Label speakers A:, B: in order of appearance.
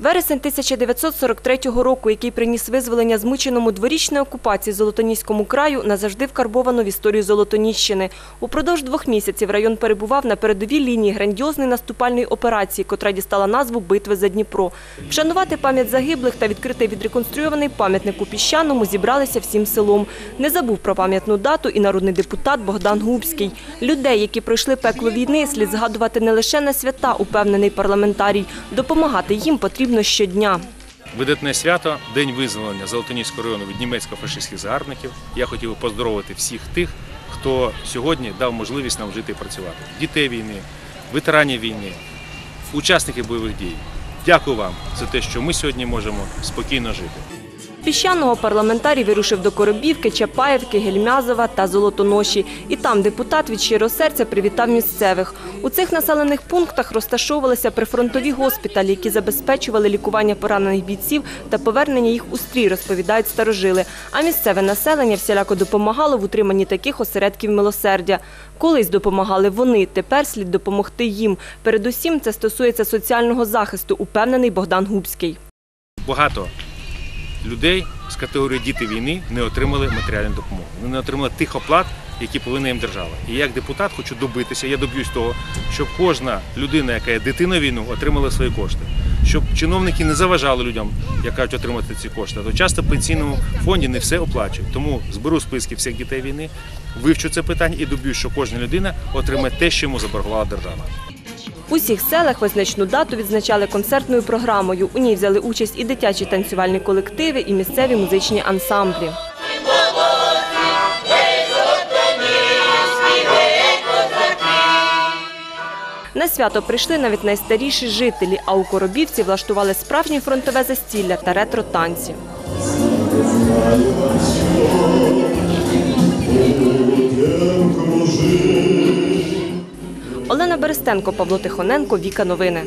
A: Вересень 1943 року, який приніс визволення змученому дворічної окупації Золотоніському краю, назавжди вкарбовано в історію Золотоніщини. Упродовж двох місяців район перебував на передовій лінії грандіозної наступальної операції, котра дістала назву «Битви за Дніпро». Вшанувати пам'ять загиблих та відкрити відреконструйований пам'ятник у Піщаному зібралися всім селом. Не забув про пам'ятну дату і народний депутат Богдан Губський. Людей, які пройшли пекло війни, слід згадувати не лише на свята, упевнений парламентарій. Допомагати їм потрібно щодня.
B: Видатне свято День визволення Золотоніського району від німецько-фашистських загарбників. Я хотів би поздоровити всіх тих, хто сьогодні дав можливість нам жити і працювати. Дітей війни, ветеранів війни, учасників бойових дій. Дякую вам за те, що ми сьогодні можемо спокійно жити.
A: Піщаного парламентарій вирушив до Коробівки, Чапаєвки, Гельмязова та Золотоноші. І там депутат від щирого серця привітав місцевих. У цих населених пунктах розташовувалися прифронтові госпіталі, які забезпечували лікування поранених бійців та повернення їх у стрій, розповідають старожили. А місцеве населення всіляко допомагало в утриманні таких осередків милосердя. Колись допомагали вони, тепер слід допомогти їм. Передусім це стосується соціального захисту, упевнений Богдан Губський.
B: Багато людей з категорії діти війни не отримали матеріальну допомогу. Вони не отримали тих оплат, які повинна їм держава. І як депутат хочу добитися, я доб'юсь того, щоб кожна людина, яка є дитиною війну, отримала свої кошти. Щоб чиновники не заважали людям, як кажуть, отримати ці кошти. То часто в пенсійному фонді не все оплачують. Тому зберу списки всіх дітей війни, вивчу це питання і доб'юсь, що кожна людина отримає те, що йому заборгувала держава.
A: У всіх селах визначну дату відзначали концертною програмою. У ній взяли участь і дитячі танцювальні колективи, і місцеві музичні ансамблі. На свято прийшли навіть найстаріші жителі, а у Коробівці влаштували справжнє фронтове застілля та ретро-танці. Олена Берестенко, Павло Тихоненко, Віка Новини.